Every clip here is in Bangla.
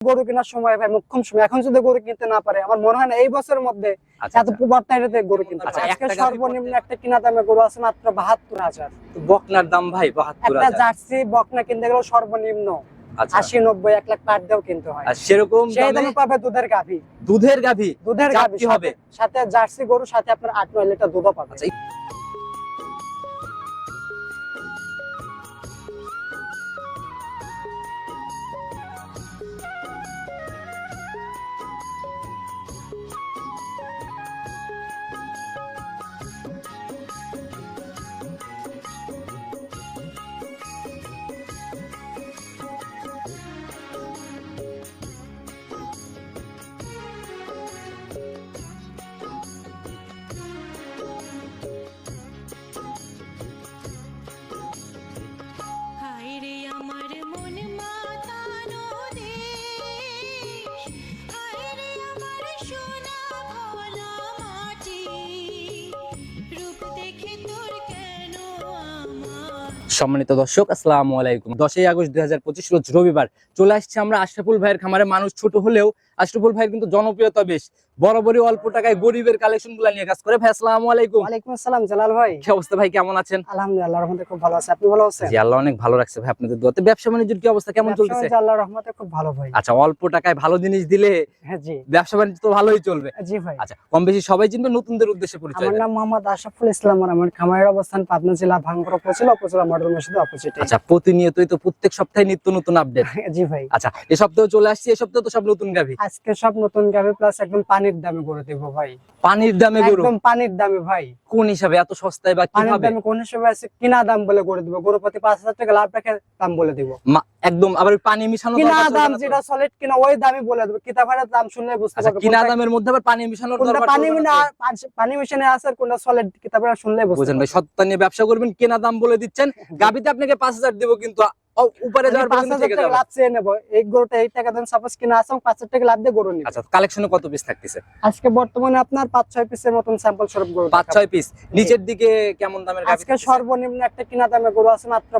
গরু কেনার সময় ভাই মুখ্যম সময়। এখন যদি গরু কিনতে না পারে আমার মনে হয় না এই বছরের মধ্যে আচ্ছা এত প্রবার টাইমে গরু কিনতে আচ্ছা। আজকে সর্বনিম্ন একটা কিনা দামে গরু আছে মাত্র বাহাত্তর হাজার। বকনার দাম ভাই বাহাত্তর একটা জার্সি বকনা কিনতে গেলে সর্বনিম্ন আচ্ছা। আশি নব্বই এক লাখ পার দিয়েও কিনতে হয়। সেরকম সেই দামে দামে পাবে দুধের গাভী। দুধের গাভী? দুধের গাভী হবে? সাথে- সাথে জার্সি গরু সাথে আপনার আট নয় লিটার দুধও পাবে। সম্মানিত দর্শক, আসসালামু আলাইকুম। দশই আগস্ট দুই হাজার পঁচিশ রোজ রবিবার চলে আসছে আমরা আশরাফুল ভাইয়ের খামারে। মানুষ ছোট হলেও আশরাফুল ভাইয়ের কিন্তু জনপ্রিয়তা বেশ। বরাবরই অল্প টাকায় গরিবের কালেকশনগুলা নিয়ে কাজ করে। ভাই আসসালামু আলাইকুম। ওয়ালাইকুম আসসালাম জালাল ভাই। কি অবস্থা ভাই কেমন আছেন? আলহামদুলিল্লাহ রহমতে খুব ভালো আছে। আপনি ভালো আছেন? জি আল্লাহ অনেক ভালো রাখছে ভাই আপনাদের দোয়াতে। ব্যবসা বাণিজ্যের কি অবস্থা? কেমন আল্লাহর রহমতে খুব ভালো ভাই। আচ্ছা অল্প টাকায় ভালো জিনিস দিলে হ্যাঁ জি। ব্যবসা বাণিজ্য তো ভালোই চলবে। জি ভাই। আচ্ছা কম বেশি সবাই চিনবে নতুনদের উদ্দেশ্যে পরিচয় আমার। নাম মোহাম্মদ আশরাফুল ইসলাম আর আমার খামারের অবস্থান পাবনা জেলা ভাঙ্গুর উপজেলা উপজেলা মডেল মসজিদের অপোজিটে আচ্ছা প্রতিনিয়তই তো প্রত্যেক সপ্তাহে নিত্য নতুন আপডেট জি ভাই। আচ্ছা এ সপ্তাহে চলে আসছে এ সপ্তাহে তো সব নতুন গাভী। আজকে সব নতুন গাভি প্লাস একদম পানির দামে করে দেবো ভাই। পানির দামে গরু? একদম পানির দামে ভাই। কোন হিসাবে? এত সস্তায় বা পানির দামে কোন হিসেবে আছে? কিনা দাম বলে করে দিব। গরু প্রতি পাঁচ হাজার টাকা লাভ রেখে দাম বলে দিব। একদম আবার পানি মিশানো কিনা দাম যেটা সলিড কিনা ওই দামই বলে দেবো। কিতা ভাড়ার দাম শুনলে বুঝতে আচ্ছা পারবে। কিনা দামের মধ্যে আবার পানি মিশানোর কোনটা দরকার পানি মিনা পানি মিশানে আছে আর কোনটা সলিড কিতা ভাড়া শুনলে বুঝতে ভাই সত্তা নিয়ে ব্যবসা করবেন কেনা দাম বলে দিচ্ছেন। গাবিতে আপনাকে পাঁচ হাজার দেবো কিন্তু উপরে যাওয়ার পর্যন্ত থেকে যাবে। লাভ চেয়ে নেব। এই গরুটা এই টাকা দেন সাপোজ কিনা আছে পাঁচ হাজার টাকা লাভ দিয়ে গরু নিবে। আচ্ছা কালেকশনে কত পিস থাকতেছে? আজকে বর্তমানে আপনার পাঁচ ছয় পিসের মতন স্যাম্পল স্বরূপ গরু পাঁচ দেখাবো। ছয় পিস নিচের দিকে কেমন দামের আজকে সর্বনিম্ন একটা কিনা দামে গরু আছে মাত্র?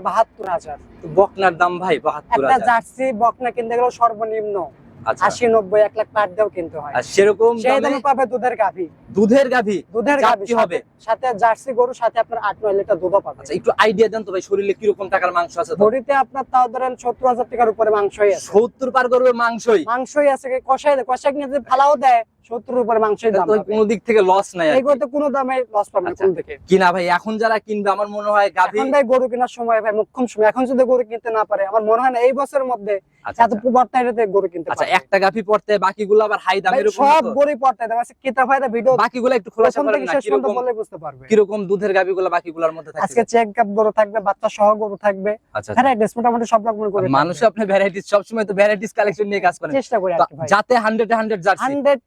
বকনার দাম ভাই বাহাত্তর একটা হাজার। জার্সি বকনা কিনতে গেলে সর্বনিম্ন। আশি নব্বই এক লাখ পার দেও কিনতে হয়। আর সেরকম পাবে দুধের গাভী। দুধের গাভী? দুধের গাভী হবে? সাথে- জার্সি গরু সাথে আপনার আট নয় লিটার দুধও পাবে। আচ্ছা একটু আইডিয়া দেন তো ভাই শরীরে কীরকম টাকার মাংস আছে ধরিতে বড়িতে আপনার তাও ধরেন সত্তর হাজার টাকার উপরে মাংসই আছে। সত্তর পার করবে মাংসই? মাংসই আছে কষাই কষাই নিয়ে ফালাও দেয় সত্তর উপরে মাংসই দাম তো কোনো দিক থেকে লস নাই আর কোনো দামে লস পাবে না আচ্ছা। কোন থেকে কিনা ভাই এখন যারা কিনবে আমার মনে হয় গাভী ভাই গরু কেনার সময় ভাই মুখ্যম সময়। এখন যদি গরু কিনতে না পারে আমার মনে হয় না এই বছরের মধ্যে আচ্ছা এত প্রবার গরু কিনতে আচ্ছা একটা গাভী পড়তে বাকিগুলো আবার হাই দামের উপর সব গরু পড়তে দেয় মানে কিতা ফায়দা ভিডিও বাকিগুলো একটু খোলাসা প্রথম না কীরকম বলে বুঝতে পারবে। কীরকম দুধের গাভীগুলো বাকিগুলোর মধ্যে আজকে চেক গরু থাকবে বাচ্চা সহ গরু থাকবে। আচ্ছা ভ্যারাইটিস মোটামুটি সব রকমের গরু মানুষ আপনি ভ্যারাইটিস সবসময় তো ভ্যারাইটিস কালেকশন নিয়ে কাজ করেন। চেষ্টা করি যাতে হান্ড্রেড হান্ড্রেড জার্সি হান্ড্রেড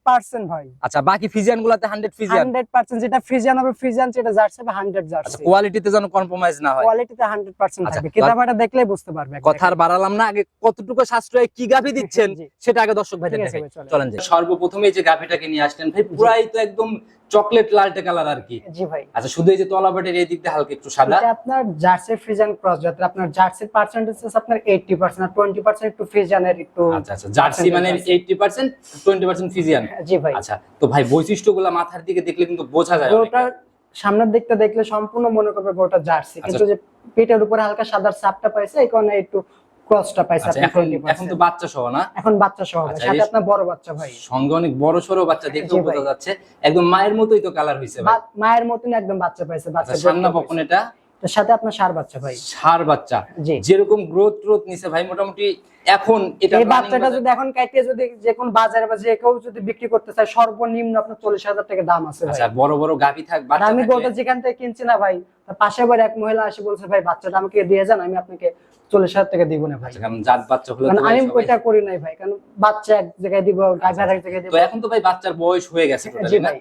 ভাই। আচ্ছা বাকি ফিজিয়ান গুলাতে হান্ড্রেড ফিজিয়ান হান্ড্রেড পার্সেন্ট যেটা ফিজিয়ান হবে ফিজিয়ান যেটা জার্সি হবে হান্ড্রেড আচ্ছা জার্সি কোয়ালিটিতে যেন কম্প্রোমাইজ না হয়। কোয়ালিটিতে হান্ড্রেড পার্সেন্ট আচ্ছা, দেখলেই বুঝতে পারবে কথার বাড়ালাম না আগে কতটুকু সাশ্রয়ে কি গাভী দিচ্ছেন। সেটা আগে দর্শক চলেন। চলেন যাই। সর্বপ্রথমে যে গাভীটাকে নিয়ে আসলেন ভাই পুরাই তো একদম চকলেট লালটে কালার আর কি। জি ভাই। আচ্ছা শুধু এই যে তলাবাটের এই দিক দিয়ে হালকা একটু সাদা। এটা আপনার জার্সি ফ্রিজান ক্রস যাতে আপনার জার্সির পার্সেন্টেজ আপনার 80% আর 20% একটু ফ্রিজানের একটু আচ্ছা আচ্ছা জার্সি মানে percentage আছে। এইটটি পার্সেন্ট টোয়েন্টি পার্সেন্ট ফিজিয়ান জি ভাই। আচ্ছা তো ভাই বৈশিষ্ট্যগুলো মাথার দিকে দেখলে কিন্তু বোঝা যায় ওটা সামনের দিকটা দেখলে সম্পূর্ণ মনে করবে গরুটা জার্সি। আচ্ছা। কিন্তু যে পেটের উপরে হালকা সাদার চাপটা পাইছে এই কারণে একটু ক্রসটা পাইছে আচ্ছা এখন 20% এখন তো বাচ্চা সহ না? এখন বাচ্চা সহ আচ্ছা, সাথে আপনার বড় বাচ্চা ভাই। সঙ্গে অনেক বড় সড়ো বাচ্চা ভাই। বোঝা যাচ্ছে। একদম মায়ের মতোই তো কালার হয়েছে ভাই। মায়ের মতন একদম বাচ্চা পাইছে আচ্ছা বাচ্চা সান্না বকন এটা। সাথে আপনার সার বাচ্চা ভাই। সার বাচ্চা। যেরকম গ্রোথ গ্রোথ নিছে ভাই মোটামুটি এখন এটা এই বাচ্চাটা যদি এখন কাইটে যদি যে কোন বাজারে বা যে কেউ যদি বিক্রি করতে চায় সর্বনিম্ন আপনার চল্লিশ হাজার টাকা দাম আছে আচ্ছা বড় বড় গাভী থাক বাচ্চা আমি গরুটা যেখান থেকে কিনছি না ভাই পাশে বাড়ি এক মহিলা এসে বলছে ভাই বাচ্চাটা আমাকে দিয়ে যান আমি আপনাকে চল্লিশ হাজার টাকা দিব না ভাই। আচ্ছা, জাত বাচ্চা হলে আমি ওইটা করি নাই ভাই কারণ বাচ্চা এক জায়গায় দিব আর এক জায়গায় দিব। এখন তো ভাই বাচ্চার বয়স হয়ে গেছে।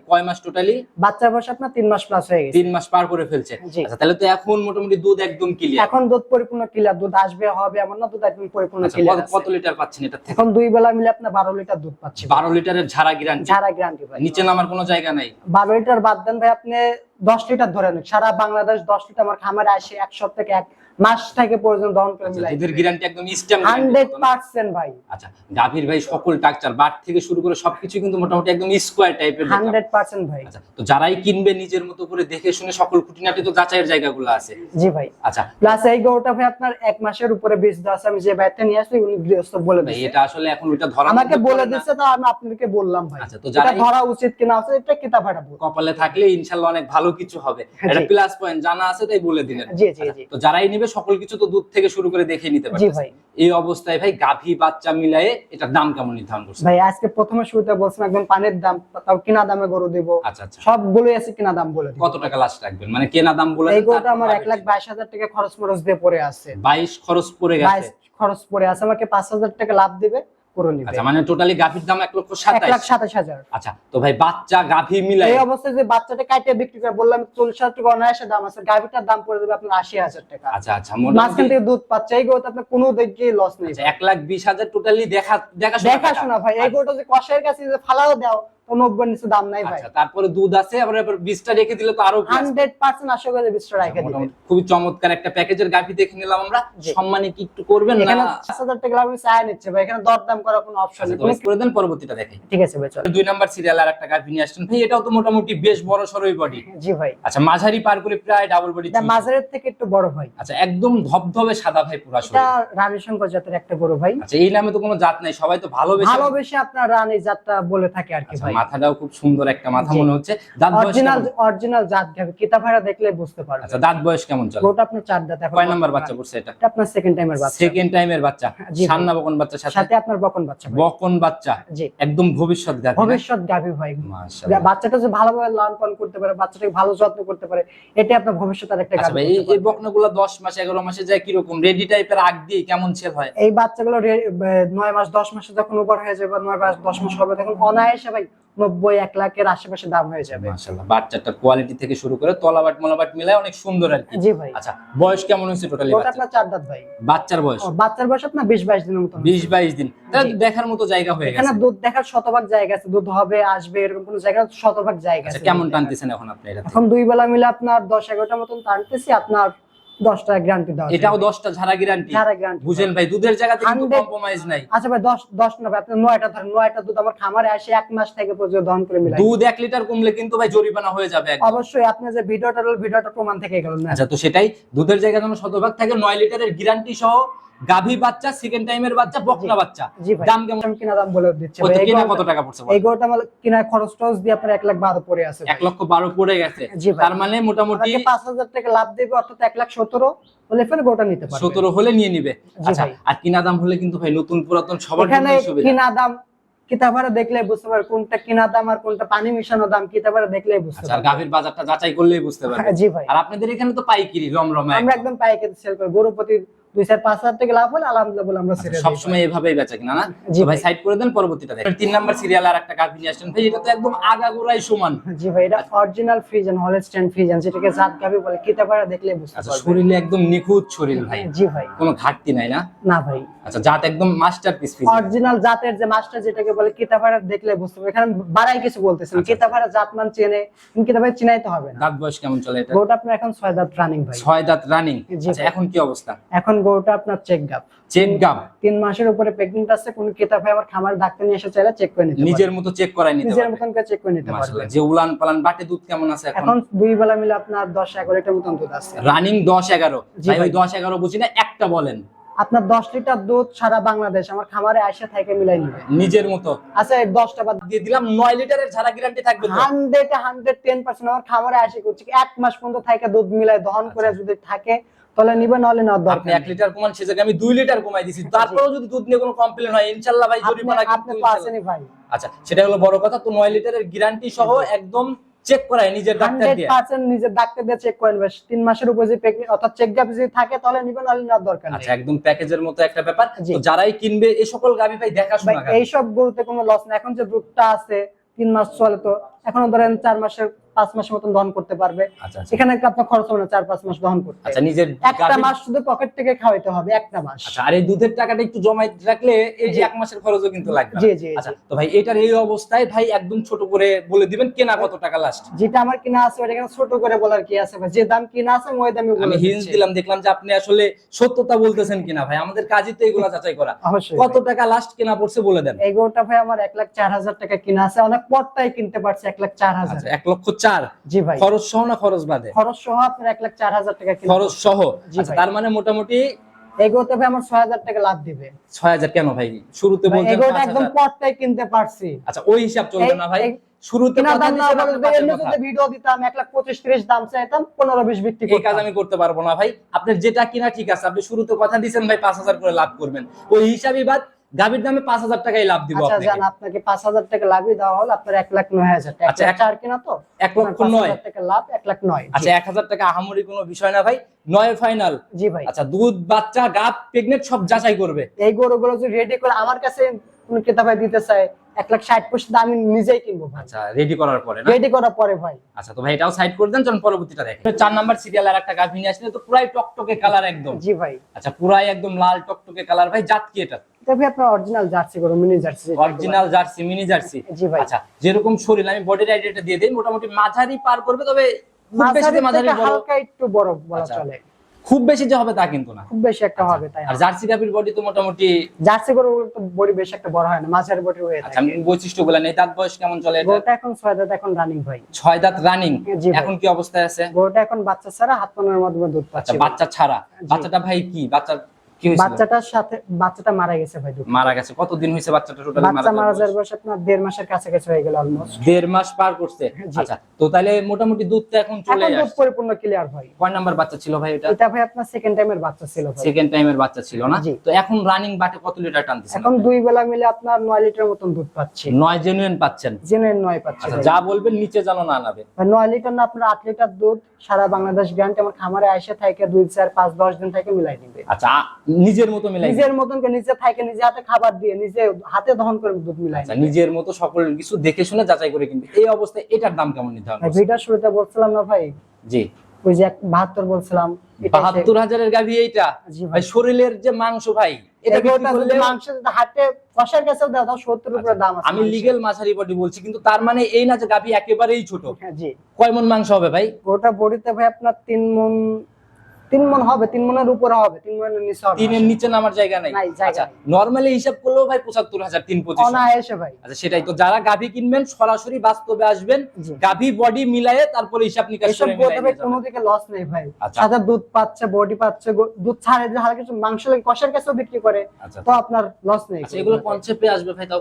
কয় মাস টোটালি বাচ্চার বয়স আপনার তিন মাস প্লাস হয়ে গেছে। তিন মাস পার করে ফেলছে। আচ্ছা তাহলে তো এখন মোটামুটি দুধ একদম ক্লিয়ার এখন দুধ পরিপূর্ণ ক্লিয়ার দুধ আসবে হবে এমন না দুধ একদম পরিপূর্ণ আচ্ছা ক্লিয়ার কত- কত লিটার পাচ্ছেন এটা এখন দুই বেলা মিলে আপনার বারো লিটার দুধ পাচ্ছি। বারো লিটারের ঝাড়া গ্যারান্টি ঝাড়া গ্যারান্টি ভাই। নিচে নামার কোনো জায়গা নাই? বারো লিটার বাদ দেন ভাই আপনি দশ লিটার ধরে নিন। সারা বাংলাদেশ দশ লিটার আমার খামারে আসে এক সপ্তাহে এক মাস থেকে পর্যন্ত দহন করে আচ্ছা, মিলাই দুধের গ্যারান্টি একদম স্ট্যাম্প হান্ড্রেড পার্সেন্ট ভাই। আচ্ছা গাভীর ভাই সকল টাকচার বাট থেকে শুরু করে সবকিছু কিন্তু মোটামুটি একদম স্কোয়ার টাইপের হান্ড্রেড পার্সেন্ট ভাই। আচ্ছা তো যারাই কিনবে নিজের মতো করে দেখে শুনে সকল খুঁটিনাটি তো যাচাইয়ের জায়গাগুলো আছে। জি ভাই। আচ্ছা। প্লাস এই গরুটা ভাই আপনার এক মাসের উপরে দেওয়া আছে আমি যে নিয়ে আসলে উনি গৃহস্থ বলে দিচ্ছে এটা আসলে এখন ওইটা ধরা আমাকে বলে। দিচ্ছে তো আমি আপনাদেরকে বললাম ভাই। আচ্ছা, তো যারাই- ধরা উচিত কিনা উচিত এটা হাঁটাবো কপালে থাকলে ইনশাল্লাহ অনেক ভালো কিছু হবে। এটা প্লাস পয়েন্ট জানা আছে তাই বলে দিলেন। জি জি জি। তো যারাই নিবে সকল কিছু তো দুধ থেকে শুরু করে দেখে নিতে পারি এই অবস্থায় ভাই গাভী বাচ্চা মিলায়ে এটার দাম কেমন নির্ধারণ করছে ভাই আজকে প্রথমে শুরুতে বলছেন একদম পানির দাম তাও কিনা দামে গরু দিব। আচ্ছা আচ্ছা। সবগুলো আছে কিনা দাম বলে কত টাকা লাস্ট রাখবেন? মানে কেনা দাম বলে এই গরুটা আমার এক লাখ বাইশ হাজার টাকা খরচ মরচ দিয়ে পড়ে আছে। বাইশ খরচ পড়ে গেছে। গেছে খরচ পড়ে আছে আমাকে পাঁচ হাজার টাকা লাভ দিবে। করে নিবে। আচ্ছা মানে টোটালি গাভীর দাম লক্ষ হাজার। আচ্ছা তো ভাই বাচ্চা গাভী মিলাই এই অবস্থায় যে বাচ্চাটা কাটিয়ে বিক্রি করে বললাম চল্লিশ হাজার টাকা অনায়াসে দাম আছে গাভিটার দাম পড়ে যাবে আপনার আশি হাজার টাকা। আচ্ছা আচ্ছা মাঝখান মোটামুটি থেকে দুধ পাচ্ছে এই গরুতে আপনার কোনো দিকে লস নেই। আচ্ছা, এক লাখ বিশ হাজার টোটালি দেখা দেখা দেখাশোনা ভাই এই গরুটা যে কষের কাছে যে ফালাও দাও নব্বই নিচে দাম নাই ভাই। আচ্ছা তারপরে দুধ আছে আবার বীজটা রেখে দিলে তো আরও হান্ড্রেড পার্সেন্ট আশা করে বিশটা রাখে দিবে। মোটামুটি খুবই চমৎকার একটা প্যাকেজের গাভী দেখে নিলাম আমরা। সম্মানে কি একটু করবেন না? পাঁচ হাজার টাকা লাভ চায় নিচ্ছে ভাই। এখানে দরদাম করার কোনো অপশন আচ্ছা, নেই। করে দেন পরবর্তীটা দেখাই। ঠিক আছে ভাই চলো। দুই নাম্বার সিরিয়াল আর একটা গাভী নিয়ে আসছেন। ভাই এটাও তো মোটামুটি বেশ বড় সরই বডি জি ভাই। আচ্ছা মাঝারি পার করে প্রায় ডাবল বডি মাঝারের থেকে একটু বড় ভাই আচ্ছা একদম ধবধবে সাদা ভাই পুরা শরীর। এটা জাতের একটা গরু ভাই। আচ্ছা এই নামে তো কোনো জাত নাই সবাই তো ভালোবেসে। ভালোবেসে আপনার রানী জাতটা বলে থাকে আর কি আচ্ছা ভাই। মাথাটাও খুব সুন্দর একটা মাথা মনে হচ্ছে। দাঁত অরিজিনাল জাত ভাড়া দেখলে বুঝতে আচ্ছা দাঁত বয়স কেমন চলে? গরুটা আপনার চার দাঁত এখন কয় নাম্বার বাচ্চা পড়ছে এটা? এটা আপনার সেকেন্ড টাইমের বাচ্চা। সেকেন্ড টাইমের বাচ্চা। সান্না বকন বাচ্চা সাথে? সাথে আপনার বকন বাচ্চা বকন বাচ্চা? একদম ভবিষ্যৎ ভবিষ্যৎ ভাই। মাশাআল্লাহ। বাচ্চাটা যে ভালোভাবে লালন পালন করতে পারে বাচ্চাটাকে ভালো যত্ন করতে পারে এটা আপনার ভবিষ্যতের একটা আচ্ছা এই এই বকনাগুলো 10 মাস 11 মাসে যায় কীরকম? রেডি টাইপের আগ দিয়ে কেমন সেল হয়? এই বাচ্চাগুলো রে- বে- নয় মাস দশ মাসে যখন উপর হয়ে যাবে নয় মাস দশ মাস হবে তখন অনায়াসে ভাই নব্বই এক লাখের আশেপাশে দাম হয়ে যাবে। মাশাআল্লাহ। বাচ্চাটার কোয়ালিটি থেকে শুরু করে তলাবাট মলাবাট মিলায় অনেক সুন্দর আর কি। জি ভাই। আচ্ছা বয়স কেমন হয়েছে টোটালি চার দাঁত ভাই। বাচ্চার বয়স? বাচ্চার বয়স আপনার বিশ বাইশ দিনের মতো 20 22 দিন। দেখার মতো জায়গা হয়ে এখানে গেছে। দুধ দেখার শতভাগ জায়গা আছে। দুধ হবে আসবে এরকম কোনো জায়গা শতভাগ জায়গা আচ্ছা আছে। কেমন টানতেছেন এখন আপনি এটা এখন দুই বেলা মিলে আপনার দশ এগারোটার মতন টানতেছি। আপনার দশটা গ্যারান্টি দাও এটাও 10টা ঝাড়া গ্যারান্টি ঝাড়া গ্যারান্টি বুঝেন ভাই দুধের জায়গাতে কিন্তু 100 কম্প্রোমাইজ নাই। আচ্ছা ভাই দশ দশ না ভাই ধরেন নয়টা দুধ আমার খামারে আসে এক মাস থেকে পর্যন্ত দহন করে মিলাই। দুধ এক লিটার কমলে কিন্তু ভাই জরিমানা হয়ে যাবে। অবশ্যই আপনি যে ভিডিওটা ভিডিওটা প্রমাণ থেকে গেল না। আচ্ছা তো সেটাই দুধের জায়গা যেন শতভাগ থাকে নয় লিটারের গ্যারান্টি সহ গাভী বাচ্চা সেকেন্ড টাইমের বাচ্চা বকনা বাচ্চা। দাম কেমন? কিনা দাম বলে দিচ্ছি কত কিনা কত টাকা পড়ছে এই গরুটা আমার কিনা খরচ টরচ দিয়ে আপনার এক লাখ বারো পড়ে আছে এক লক্ষ বারো পড়ে গেছে। তার মানে মোটামুটি আমাকে পাঁচ হাজার টাকা লাভ দেবে অর্থাৎ এক লাখ সতেরো হলে ফের গরুটা নিতে পারবে। সতেরো হলে নিয়ে নিবে। আচ্ছা আর কিনা দাম হলে কিন্তু ভাই নতুন পুরাতন সবার এখানে জন্য সুবিধা। কিনা দাম কিতাবারে দেখলে বুঝতে পারবে কোনটা কিনা দাম আর কোনটা পানি মিশানো দাম কিতাবারে দেখলে বুঝতে আচ্ছা পারবে। গাভীর বাজারটা যাচাই করলেই বুঝতে পারবে। জি ভাই। আর আপনাদের এখানে তো পাইকিরি রমরমা আমরা একদম। পাইকারি সেল করি গরু প্রতি দুই চার পাঁচ হাজার টাকা লাভ হলে আলহামদুলিল্লাহ বলে আমরা ছেড়ে। সবসময় এভাবেই বেচা কিনা না? জি ভাই। সাইড করে দেন পরবর্তীটা দেখেন তিন নাম্বার সিরিয়াল আর একটা গাভী নিয়ে আসছেন। ভাই এটা তো একদম আগাগোড়াই সমান। জি ভাই এটা অরিজিনাল ফ্রিজেন ফ্রিজেন যেটাকে জাত বলে। কিতাবারে দেখলে বুঝতে আচ্ছা শরীরে একদম নিখুঁত শরীর ভাই। জি ভাই। কোনো ঘাটতি নাই না? না ভাই। আচ্ছা জাত একদম মাস্টারপিস অরিজিনাল জাতের যে মাস্টার যেটাকে বলে কিতাবারে দেখলে বুঝতে পারবে এখানে বাড়াই কিছু বলতেছেন আচ্ছা। কিতাবারে জাত মান চেনে কিতাবারে চিনাইতে হবে না। দাঁত বয়স কেমন চলে এটা? গরুটা আপনার এখন ছয় দাঁত রানিং ভাই। ছয় দাঁত রানিং জি আচ্ছা। এখন কি অবস্থা? এখন গরুটা আপনার চেক গাপ চেক গাম তিন মাসের উপরে প্রেগনেন্ট আছে কোন ভাই আমার খামার ডাক্তার নিয়ে এসে চাইলে চেক করে নিতে নিজের মতো চেক করাই নিতে নিজের মতন করে চেক করে নিতে পারবে। যে উলান পালান বাটে দুধ কেমন আছে এখন? এখন দুই বেলা মিলে আপনার দশ এগারো লিটার মতন দুধ আছে। রানিং দশ এগারো। জি ভাই ওই ভাই। দশ এগারো বুঝি না একটা বলেন। আপনার দশ লিটার দুধ সারা বাংলাদেশ আমার খামারে আসে থেকে মিলাই নিবে। নিজের মতো। আচ্ছা দশটা বাদ দিয়ে দিলাম নয় লিটারের গ্যারান্টি থাকবে তো? হান্ড্রেড হান্ড্রেড টেন পার্সেন্ট আমার খামারে আসে করছি এক মাস পর্যন্ত থাকে দুধ মিলাই দহন করে যদি থাকে তাহলে নিবে নাহলে নেওয়ার আপনি দরকার এক লিটার কমান সে জায়গায় আমি দুই লিটার কমাই দিছি। তারপরেও যদি দুধ নিয়ে কোনো কমপ্লেন হয় ইনশাল্লাহ ভাই জরিমানা আপনি ভাই। আচ্ছা সেটা হলো বড় কথা তো নয় লিটারের গ্যারান্টি সহ একদম চেক করায় নিজের ডাক্তার দিয়ে। পার্সেন্ট নিজের ডাক্তার দিয়ে চেক করে নেবে। তিন মাসের উপর যে প্রেগনেন্ট অর্থাৎ চেক গ্যাপ যদি থাকে তাহলে নিবে নাহলে নেওয়ার দরকার নেই। আচ্ছা একদম প্যাকেজের মতো একটা ব্যাপার। তো যারাই কিনবে এই সকল গাভি ভাই ভাই দেখাশোনা এইসব গরুতে কোনো লস না এখন যে দুধটা আছে তিন মাস চলে তো এখনও ধরেন চার মাসের পাঁচ মাসের মতন দহন করতে পারবে। আচ্ছা আচ্ছা। এখানে আপনার খরচ হবে না চার পাঁচ মাস দহন করতে। আচ্ছা নিজের একটা মাস শুধু পকেট থেকে খাওয়াইতে হবে একটা মাস। আচ্ছা আর এই দুধের টাকাটা একটু জমাই রাখলে এই যে এক মাসের খরচও কিন্তু লাগবে জি জি আচ্ছা তো ভাই এটার এই অবস্থায় ভাই একদম ছোট করে বলে দিবেন কেনা কত টাকা লাস্ট যেটা আমার কিনা আছে ওটা এখানে ছোট করে বলার কি আছে ভাই? যে দাম কিনা আছে ওই দামই আমি বলে হিন্স দিলাম দেখলাম যে আপনি আসলে সত্যতা বলতেছেন কিনা ভাই। আমাদের কাজই তো এগুলা যাচাই করা। কত টাকা লাস্ট কেনা পড়ছে বলে দেন। এই গরুটা ভাই আমার এক লাখ চার হাজার টাকা কিনা আছে অনেক পরটাই কিনতে পারছে এক লাখ চার হাজার। আচ্ছা এক লক্ষ চার। জি ভাই। খরচ সহ না খরচ বাদে? খরচ সহ আপনার এক লাখ চার হাজার টাকা খরচ সহ। আচ্ছা। তার মানে মোটামুটি গরুটা ভাই আমার ছয় হাজার টাকা লাভ দিবে। ছয় হাজার কেন ভাই? শুরুতে বলছেন একদম। পরটাই কিনতে পারছি। আচ্ছা ওই হিসাব চলবে না ভাই। শুরুতে ভিডিও দিতাম এক লাখ পঁচিশ ত্রিশ দাম চাইতাম পনেরো বিশ বিক্রি এই কাজ আমি করতে পারব না ভাই। আপনার যেটা কিনা ঠিক আছে আপনি শুরুতে কথা দিয়েছেন ভাই পাঁচ হাজার করে লাভ করবেন। ওই হিসাবই বাদ গাভীর দামে পাঁচ হাজার টাকাই লাভ দিব আচ্ছা আপনাকে। পাঁচ হাজার টাকা লাভই দেওয়া হলো আপনার এক লাখ নয় হাজার। টাকা আচ্ছা, এক- কিনা তো? এক লক্ষ নয়। টাকা লাভ এক লাখ নয়। আচ্ছা এক হাজার টাকা আহামরি কোনো বিষয় না ভাই নয় ফাইনাল জি ভাই। আচ্ছা দুধ বাচ্চা গাব প্রেগনেন্ট সব যাচাই করবে। এই গরুগুলো যদি রেডি করে আমার কাছে কোন ক্রেতা দিতে চায় এক লাখ ষাট পয়সা আমি নিজেই কিনবো ভাই। আচ্ছা রেডি করার পরে না? রেডি করার পরে ভাই। আচ্ছা তো ভাই এটাও সাইড করে দেন চলুন পরবর্তীটা দেখেন। চার নাম্বার সিরিয়াল আর একটা গাভী নিয়ে আসলে তো পুরাই টকটকে কালার একদম। জি ভাই। আচ্ছা পুরাই একদম লাল টকটকে কালার ভাই জাত কি এটা এটা ভাই আপনার অরিজিনাল জার্সি গরু mini jersey original jersey mini jersey জি ভাই। আচ্ছা যেরকম শরীর আমি বডির আইডিয়াটা দিয়ে দিই মোটামুটি মাঝারি পার করবে তবে খুব বেশি যে মাঝারি মাঝারি থেকে বড় হালকা একটু বড় বলা আচ্ছা। চলে। খুব বেশি যে হবে তা কিন্তু না। খুব বেশি একটা হবে তাই আর জার্সি গাভীর বডি তো মোটামুটি জার্সি গরু তো বডি বেশি একটা বড় হয় না মাঝারি বডি হয়ে আচ্ছা আমি থাকে। বৈশিষ্ট্যগুলো নেই দাঁত বয়স কেমন চলে এটা? গরুটা এখন ছয় দাঁত এখন রানিং ভাই। ছয় দাঁত রানিং এখন কি অবস্থায় আছে? গরুটা এখন বাচ্চা ছাড়া হাত পানের মাধ্যমে দুধ আচ্ছা পাচ্ছে। বাচ্চা ছাড়া। বাচ্চাটা ভাই কি? বাচ্চা বাচ্চাটার সাথে বাচ্চাটা মারা গেছে ভাই মারা গেছে। কতদিন হয়েছে বাচ্চাটা টোটালি বাচ্চা মারা মারা যাওয়ার বয়স আপনার দেড় মাসের কাছাকাছি হয়ে গেল অলমোস্ট দেড় মাস পার করছে? আচ্ছা তো তাহলে মোটামুটি দুধ এখন চলে এখন দুধ পরিপূর্ণ ক্লিয়ার ভাই। কয় নাম্বার বাচ্চা ছিল ভাই এটা? এটা ভাই আপনার সেকেন্ড টাইমের বাচ্চা ছিল ভাই। সেকেন্ড টাইমের বাচ্চা ছিল না? তো এখন রানিং বাটে কত লিটার টানতেছেন এখন দুই বেলা মিলে আপনার নয় লিটার মতন দুধ পাচ্ছি। নয় জেনুইন পাচ্ছেন? জেনে নয় পাচ্ছি আচ্ছা যা বলবেন নিচে যেন না নাবে নয় লিটার না আপনার আট লিটার দুধ সারা বাংলাদেশ গ্যারান্টি আমার খামারে আইসে থাকে দুই চার পাঁচ দশ দিন থেকে মিলাই দিবে। আচ্ছা নিজের মতো মিলাই নিজের মতন করে নিজে থাকে নিজে হাতে খাবার দিয়ে নিজে হাতে দহন করে দুধ মিলাই আচ্ছা নিজের মতো সকল কিছু দেখে শুনে যাচাই করে কিন্তু এই অবস্থায় এটার দাম কেমন নির্ধারণ ভিডিওর শুরুতে বলছিলাম না ভাই? জি। ওই যে বাহাত্তর বলছিলাম এটা সে- বাহাত্তর হাজারের গাভী এইটা? ভাই। শরীরের যে মাংস ভাই এটা মাংস হাটে কষার কাছেও দাও সত্তর উপরে দাম আছে আমি। লিগেল মাছারি বডি বলছি কিন্তু তার মানে এই না যে গাভী একেবারেই ছোট। হ্যাঁ, জি। কয় মন মাংস হবে ভাই? ওটা বডিতে ভাই আপনার তিন মন তিন মন হবে তিন মনের উপরে হবে তিন মনের নিচে হবে। তিনের নিচে নামার জায়গা নাই? আচ্ছা। নর্মালি হিসাব করলেও ভাই পঁচাত্তর হাজার তিন পঁচিশ। অনায়াসে ভাই। আচ্ছা সেটাই তো। যারা গাভী কিনবেন সরাসরি বাস্তবে আসবেন। গাভী বডি মিলায়ে তারপরে হিসাব নিকাশ করে মিলায়ে কোনো দিকে লস নেই ভাই। আচ্ছা। দুধ পাচ্ছে বডি পাচ্ছে দুধ ছাড়ে দিলে হালকা কিছু মাংস লাগে কষার কাছেও বিক্রি করে আচ্ছা। তো আপনার লস নেই। আচ্ছা এগুলো কনসেপ্টে আসবে ভাই তাও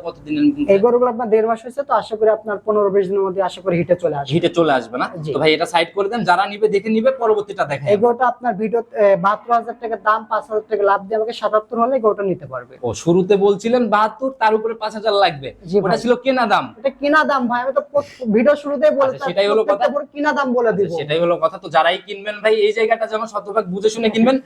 এই গরুগুলো আপনার দেড় মাস হয়েছে তো আশা করি আপনার পনেরো বিশ দিনের মধ্যে আশা করি হিটে চলে আসবে। হিটে চলে আসবে না? তো ভাই এটা সাইড করে দেন যারা নিবে দেখে নিবে পরবর্তীটা দেখেন এই গরুটা আপনার ভিডিও বাহাত্তর হাজার টাকা দাম পাঁচ হাজার টাকা লাভ দিয়ে আমাকে সাতাত্তর হলে গরুটা নিতে পারবে। ও শুরুতে বলছিলেন বাহাত্তর তার উপরে পাঁচ হাজার লাগবে। ওটা ছিল কেনা দাম। এটা কিনা দাম ভাই আমি তো ভিডিও শুরুতেই বলে আচ্ছা, সেটাই হলো কথা। কিনা দাম বলে দিব। সেটাই হলো কথা। তো যারাই কিনবেন ভাই এই জায়গাটা যেন শতভাগ বুঝে শুনে কিনবেন।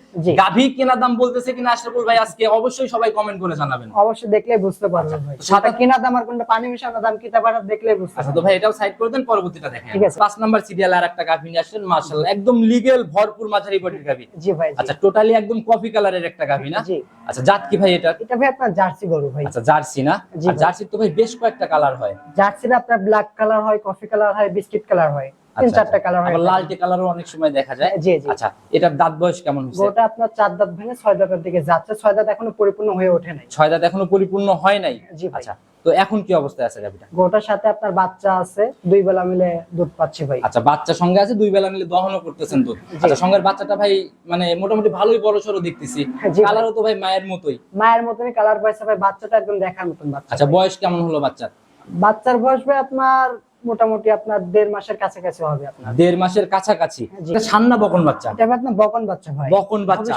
গাভী কেনা দাম বলতেছে কিনা আশরাফুল ভাই আজকে অবশ্যই সবাই কমেন্ট করে জানাবেন। অবশ্যই দেখলেই বুঝতে পারবে ভাই। সাদা- সাদা দাম আর কোনটা পানি মিশানো দাম কিতা পারা দেখলেই বুঝতে আচ্ছা তো ভাই এটাও সাইড করে দেন পরবর্তীটা দেখেন। পাঁচ নাম্বার সিরিয়াল আর একটা গাভী নিয়ে আসলেন মার্শাল্লাহ একদম লিগেল ভরপুর মাঝারি বডির গাভী? জি ভাই আচ্ছা টোটালি একদম কফি কালারের একটা গাভী না? জি। আচ্ছা জাত কি ভাই এটা এটা ভাই আপনার জার্সি গরু ভাই। আচ্ছা জার্সি না? আর ভাই। তো ভাই বেশ কয়েকটা কালার হয়। জার্সির আপনার ব্ল্যাক কালার হয় কফি কালার হয় বিস্কিট কালার হয়। তিন চারটা। কালার হয় লালটে কালারও অনেক সময় দেখা যায়। জি জি। আচ্ছা এটার দাঁত বয়স কেমন হয়েছে? আপনার চার দাঁত ভেঙে ছয় দাঁতের দিকে যাচ্ছে। ছয় দাঁত এখনও পরিপূর্ণ হয়ে ওঠে নাই। ছয় দাঁত এখনও পরিপূর্ণ হয় নাই? জি ভাই। আচ্ছা তো এখন কি অবস্থায় আছে গাভীটা? গোটার সাথে আপনার বাচ্চা আছে দুই বেলা মিলে দুধ পাচ্ছি ভাই। আচ্ছা বাচ্চা সঙ্গে আছে দুই বেলা মিলে দহনও করতেছেন দুধ। আচ্ছা সঙ্গের বাচ্চাটা ভাই মানে মোটামুটি ভালোই বড় সরো দেখতেছি। হ্যাঁ। কালারও তো ভাই মায়ের মতোই। মায়ের মতনই কালার পাইছে ভাই বাচ্চাটা একদম দেখার মতন বাচ্চা। আচ্ছা বয়স কেমন হলো বাচ্চার? বাচ্চার বয়স ভাই আপনার মোটামুটি আপনার দেড় মাসের কাছাকাছি হবে আপনার। দেড় মাসের কাছাকাছি? এটা সান্না বকন বাচ্চা? এটা আপনার বকন বাচ্চা ভাই বকন বাচ্চা।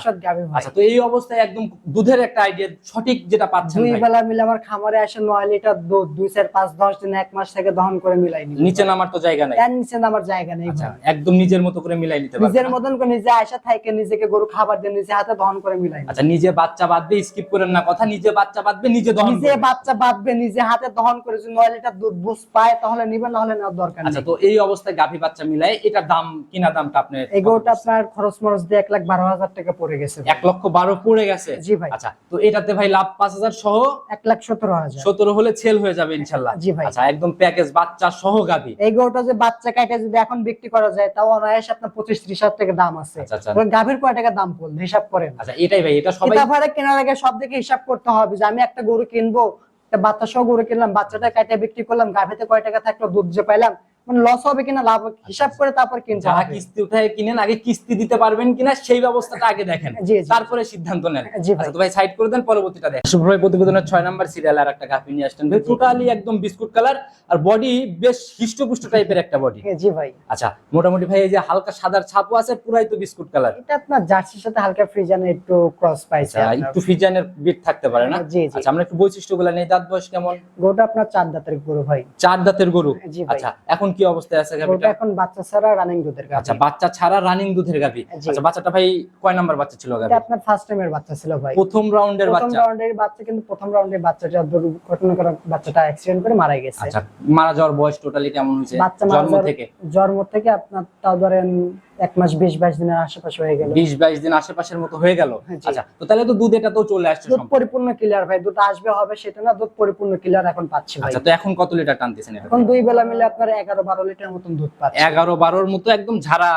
আচ্ছা তো এই অবস্থায় একদম দুধের একটা আইডিয়া সঠিক যেটা পাচ্ছেন দুই। বেলা মিলে আমার খামারে আসে নয় লিটার দুধ দুই চার পাঁচ দশ দিন এক মাস থেকে দহন করে মিলাই নিবে নিচে নামার তো জায়গা নাই। এর নিচে আমার জায়গা নেই আচ্ছা একদম নিজের মতো করে মিলাই নিতে পারবেন নিজের মতন করে নিজে আয়সা থাকে নিজেকে গরু খাবার দিয়ে নিজে হাতে দহন করে মিলাই। আচ্ছা নিজে বাচ্চা বাঁধবে স্কিপ করেন না কথা নিজে বাচ্চা বাঁধবে নিজে দহন নিজে বাচ্চা বাঁধবে নিজে হাতে দহন করে যদি নয় লিটার দুধ বুঝ পায় তাহলে নিবে না হলে দরকার আচ্ছা তো এই অবস্থায় গাভী বাচ্চা মিলাই এটার দাম কিনা দামটা আপনার খরচ মরচ দিয়ে এক লাখ বারো হাজার টাকা পড়ে গেছে এক লক্ষ বারো পড়ে গেছে? জি ভাই। আচ্ছা তো এটাতে ভাই লাভ পাঁচ হাজার সহ এক লাখ সতেরো হাজার। সতেরো হলে সেল হয়ে যাবে ইনশাল্লাহ। জি ভাই। আচ্ছা একদম প্যাকেজ বাচ্চা সহ গাভী। এই গরুটা যে বাচ্চা কাটে যদি এখন বিক্রি করা যায় তাও অনায়াসে আপনার পঁচিশ ত্রিশ হাজার টাকা দাম আছে। আচ্ছা আচ্ছা। গাভীর কয় টাকা দাম পড়ল হিসাব করেন। আচ্ছা এটাই ভাই এটা সবাই কেনার আগে সব দিকে হিসাব করতে হবে যে আমি একটা গরু কিনবো বাচ্চা সহ গরু কিনলাম, বাচ্চাটা কেটে বিক্রি করলাম, গাভীতে কয় টাকা থাকল, দুধ যে পাইলাম মানে লস হবে কিনা লাভ হিসাব করে তারপর কিনতে যারা হবে। কিস্তি উঠায় কিনেন আগে কিস্তি দিতে পারবেন কিনা সেই ব্যবস্থাটা আগে দেখেন। তারপরে সিদ্ধান্ত নেন। আচ্ছা তো ভাই সাইড করে দেন পরবর্তীটা দেখেন। শুভ ভাই প্রতিবেদনের ছয় নাম্বার সিরিয়াল আর একটা গাভী নিয়ে আসছেন। ভাই টোটালি একদম বিস্কুট কালার আর বডি বেশ হিষ্টপুষ্ট টাইপের একটা বডি হ্যাঁ, জি ভাই। আচ্ছা মোটামুটি ভাই এই যে হালকা সাদার ছাপও আছে পুরাই তো বিস্কুট কালার এটা আপনার জার্সির সাথে হালকা ফ্রিজানে একটু ক্রস পাইছে আচ্ছা একটু ফ্রিজানের বিট থাকতে পারে না? জি, জি। আচ্ছা আমরা একটু বৈশিষ্ট্যগুলো নেই দাঁত বয়স কেমন? গরুটা আপনার চার দাঁতের গরু ভাই। চার দাঁতের গরু? জি ভাই। আচ্ছা এখন কি অবস্থায় আছে গাভিটা? এখন বাচ্চা ছাড়া রানিং দুধের গাভি। আচ্ছা বাচ্চা ছাড়া রানিং দুধের গাভি? আচ্ছা বাচ্চাটা ভাই কয় নাম্বার বাচ্চা ছিল গাভি আপনার ফার্স্ট টাইমের বাচ্চা ছিল ভাই। প্রথম রাউন্ডের বাচ্চা? প্রথম রাউন্ডের বাচ্চা কিন্তু প্রথম রাউন্ডের বাচ্চাটা দুর্ঘটনা করে বাচ্চাটা অ্যাক্সিডেন্ট করে মারা গেছে। আচ্ছা মারা যাওয়ার বয়স টোটালি কেমন হয়েছে? বাচ্চা জন্ম থেকে? জন্ম থেকে আপনার তাও ধরেন এক মাস বিশ বাইশ দিনের আশেপাশে হয়ে গেল। বিশ বাইশ দিন আশেপাশের মতো হয়ে গেল? হ্যাঁ, আচ্ছা তো তাহলে তো দুধ এটা তো চলে আসছে দুধ পরিপূর্ণ ক্লিয়ার ভাই দুধ আসবে হবে সেটা না দুধ পরিপূর্ণ ক্লিয়ার এখন পাচ্ছি ভাই। আচ্ছা তো এখন কত লিটার টানতেছেন এখন দুই বেলা মিলে আপনার এগারো বারো লিটার মতন দুধ পাচ্ছে। এগারো বারোর মতো একদম ঝাড়া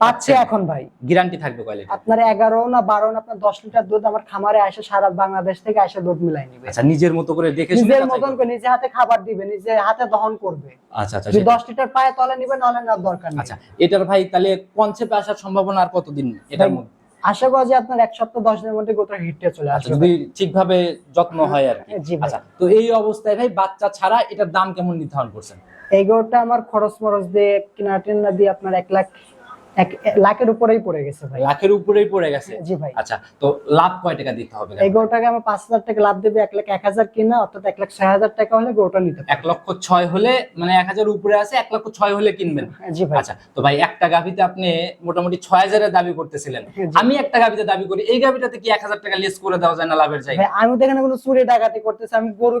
পাচ্ছে এখন ভাই। গ্যারান্টি থাকবে কয় লিটার? আপনার এগারো না বারো না আপনার দশ লিটার দুধ আমার খামারে আসে সারা বাংলাদেশ থেকে আসে দুধ মিলাই নিবে। আচ্ছা নিজের মতো করে দেখে শুনে নিজের মতন করে নিজে হাতে খাবার দিবে নিজে হাতে দহন করবে। আচ্ছা আচ্ছা যদি সেটা। দশ লিটার পায় তাহলে নিবে নাহলে নেওয়ার দরকার নেই। আচ্ছা এটার ভাই তাহলে কনসেপ্টে আসার সম্ভাবনা আর কতদিন এটার মধ্যে? আশা করা যায় আপনার এক সপ্তাহ দশ দিনের মধ্যে গোটা হিটটা চলে আচ্ছা আসবে যদি ঠিকভাবে যত্ন হয় আর কি। জি আচ্ছা তো এই অবস্থায় ভাই বাচ্চা ছাড়া এটার দাম কেমন নির্ধারণ করছেন? এই গরুটা আমার খরচ মরচ দিয়ে কিনা টিনা দিয়ে আপনার এক লাখ এক লাখের উপরেই পড়ে গেছে ভাই। লাখের উপরেই পড়ে গেছে? জি ভাই। আচ্ছা তো লাভ কয় টাকা দিতে হবে? এই গরুটাকে আমার পাঁচ হাজার টাকা লাভ দেবে এক লাখ এক হাজার কিনা অর্থাৎ এক লাখ ছয় হাজার টাকা হলে গরুটা নিতে এক লক্ষ ছয় হলে মানে এক হাজার উপরে আছে এক লক্ষ ছয় হলে কিনবেন। জি ভাই। আচ্ছা তো ভাই একটা গাভিতে আপনি মোটামুটি ছয় হাজারের দাবি করতেছিলেন। আমি একটা গাভিতে দাবি করি এই গাভিটাতে কি এক হাজার টাকা লেস করে দেওয়া যায় না লাভের জায়গা আমি তো এখানে কোনো চুরি ডাকাতি করতেছি আমি গরু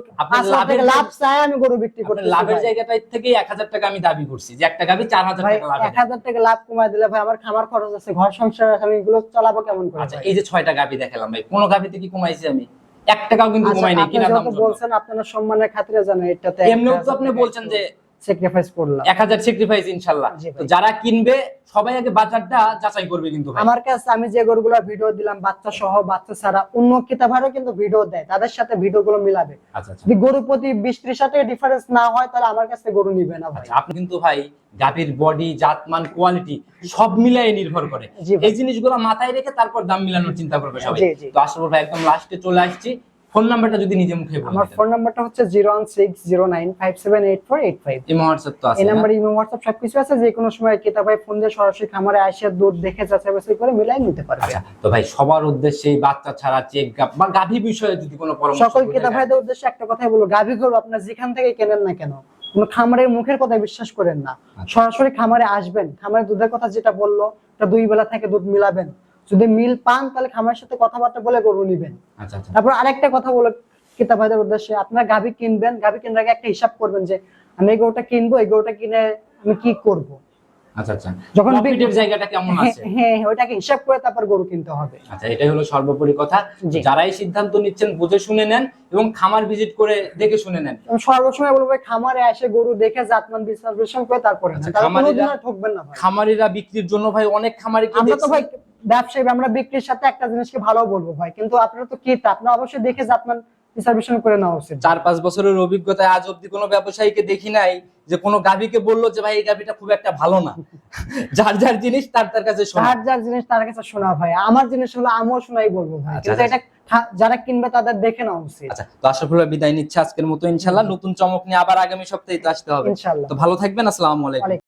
লাভের লাভ চাই আমি গরু বিক্রি করতেছি লাভের। জায়গাটা থেকে এক হাজার টাকা আমি দাবি করছি যে একটা গাভি চার হাজার টাকা লাভ এক হাজার টাকা লাভ কমায় দিলে ভাই আমার খামার খরচ আছে ঘর সংসার আছে আমি এগুলো চালাবো কেমন করে আচ্ছা এই যে ছয়টা গাবি দেখালাম ভাই কোন গাবিতে কি কমাইছি আমি? এক টাকাও কিন্তু আচ্ছা, কমাই নেই আপনি কিনা দাম বলছেন আপনার সম্মানের খাতিরে জানেন এটাতে এমনিও তো আপনি বলছেন যে স্যাক্রিফাইস করলাম। এক হাজার স্যাক্রিফাইস ইনশাল্লাহ। জি ভাই। তো যারা কিনবে সবাই আগে বাজারটা যাচাই করবে কিন্তু আমার কাছে আমি যে গরুগুলোর ভিডিও দিলাম বাচ্চা সহ বাচ্চা ছাড়া অন্য কিতাবারও কিন্তু ভিডিও দেয়। তাদের সাথে ভিডিও গুলো মিলাবে। আচ্ছা আচ্ছা। যদি গরু প্রতি বিশ ত্রিশ হাজার ডিফারেন্স না হয় তাহলে আমার কাছে গরু নিবে না ভাই। আচ্ছা আপনি কিন্তু ভাই গাভীর বডি জাতমান কোয়ালিটি সব মিলাই নির্ভর করে। এই জিনিসগুলো মাথায় রেখে তারপর দাম মিলানোর চিন্তা করবে সবাই। তো আসলে ভাই একদম লাস্টে চলে আসছি। ফোন নাম্বারটা যদি নিজে মুখে বলে আমার ফোন নাম্বারটা হচ্ছে zero one six zero nine five seven eight four eight five. এই হোয়াটসঅ্যাপ তো আছে এই? নাম্বার ইমেল হোয়াটসঅ্যাপ সবকিছু আছে যে কোনো সময় কিতাব ভাই ফোন দিয়ে সরাসরি খামারে আসে দুধ দেখে যাচাই বাছাই করে মিলাই নিতে পারবে। আচ্ছা তো ভাই সবার উদ্দেশ্যে এই বাচ্চা ছাড়া চেক গাপ বা গাভী বিষয়ে যদি কোনো পরামর্শ সকল কেতা ভাইদের উদ্দেশ্যে একটা কথাই বলব গাভী গরু আপনার যেখান থেকে কেনেন না কেন কোনো খামারের মুখের কথা বিশ্বাস করেন না। আচ্ছা। সরাসরি খামারে আসবেন খামারের দুধের কথা যেটা বলল তা দুই বেলা থেকে দুধ মিলাবেন। যদি মিল পান তাহলে খামারের সাথে কথাবার্তা বলে গরু নিবেন। আচ্ছা আচ্ছা। তারপর আরেকটা কথা বলে কিতাব ভাইদের উদ্দেশ্যে। আপনারা গাভী কিনবেন গাভী কেনার আগে একটা হিসাব করবেন যে আমি এই গরুটা কিনবো এই গরুটা কিনে আমি কি করব? আচ্ছা আচ্ছা। যখন যখন জায়গাটা কেমন হ্যাঁ আছে? হ্যাঁ ওইটাকে হিসাব করে তারপর গরু কিনতে হবে। আচ্ছা এটাই হলো সর্বোপরি কথা। যারাই সিদ্ধান্ত নিচ্ছেন বুঝে শুনে নেন এবং খামার ভিজিট করে দেখে শুনে নেন। সর্বসময় বলব খামারে এসে গরু দেখে জাতমান বিশ্লেষণ করে তারপরে নেন। তাহলে খামারিরা- ঠকবেন না খামারিরা বিক্রির জন্য ভাই অনেক খামারি আমরা তো ভাই ব্যবসায়ী আমরা বিক্রির সাথে একটা জিনিসকে ভালো বলব ভাই। কিন্তু আপনারা তো কি আপনারা অবশ্যই দেখে জাতমান রিসার্ভেশন করে নেওয়া উচিত। চার পাঁচ বছরের অভিজ্ঞতায় আজ অব্দি কোনো ব্যবসায়ীকে দেখি নাই যে কোনো গাভীকে বলল যে ভাই এই গাভীটা খুব একটা ভালো না। যার যার জিনিস তার তার কাছে শোনা। যার যার জিনিস তার কাছে শোনা ভাই। আমার জিনিস হলো আমিও শোনাই বলব ভাই। আচ্ছা, কিন্তু এটা যারা কিনবে তাদের দেখে নেওয়া উচিত। আচ্ছা তো আশরাফুল ভাই বিদায় নিচ্ছে আজকের মতো ইনশাল্লাহ নতুন চমক নিয়ে আবার আগামী সপ্তাহে তো আসতে হবে। তো ভালো থাকবেন আসসালামু আলাইকুম।